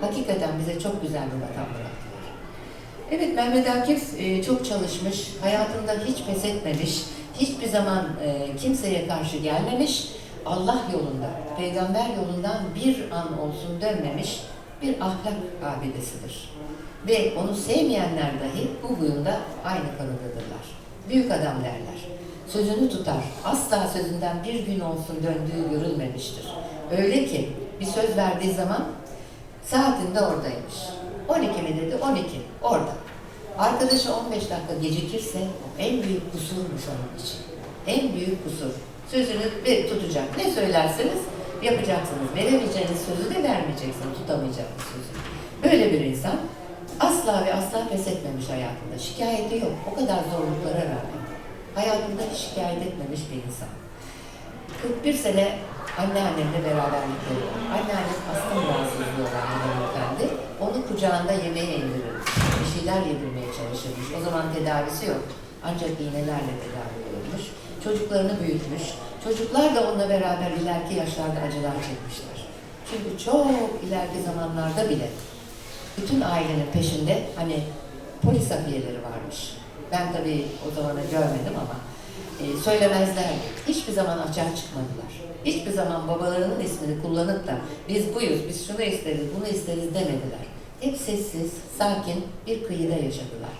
Hakikaten bize çok güzel bir vatan bıraktılar. Evet Mehmet Akif e, çok çalışmış, hayatında hiç pes etmemiş, hiçbir zaman e, kimseye karşı gelmemiş, Allah yolunda, peygamber yolundan bir an olsun dönmemiş bir ahlak abidesidir. Ve onu sevmeyenler dahi bu huyunda aynı kanıdadırlar. Büyük adam derler. Sözünü tutar, asla sözünden bir gün olsun döndüğü görülmemiştir. Öyle ki bir söz verdiği zaman saatinde oradaymış. 12 mi dedi? 12. Orada. Arkadaşı 15 dakika gecikirse o en büyük kusurmuş onun için. En büyük kusur. Sözünü bir tutacak. Ne söylerseniz yapacaksınız. Veremeyeceğiniz sözü de vermeyeceksiniz. Tutamayacağınız sözü. Böyle bir insan asla ve asla pes etmemiş hayatında. Şikayeti yok. O kadar zorluklara rağmen. Hayatında hiç şikayet etmemiş bir insan. 41 sene anneannemle beraberlikleri var. Anneannem astım rahatsızlığı olan bir hanımefendi. Onu kucağında yemeğe indirirmiş. Bir şeyler yedirmeye çalışırmış. O zaman tedavisi yok. Ancak iğnelerle tedavi olmuş. Çocuklarını büyütmüş. Çocuklar da onunla beraber ileriki yaşlarda acılar çekmişler. Çünkü çok ileriki zamanlarda bile bütün ailenin peşinde hani polis afiyeleri varmış. Ben tabii o zamanı görmedim ama e, söylemezlerdi. Hiçbir zaman açığa çıkmadılar. Hiçbir zaman babalarının ismini kullanıp da biz buyuz, biz şunu isteriz, bunu isteriz demediler. Hep sessiz, sakin bir kıyıda yaşadılar.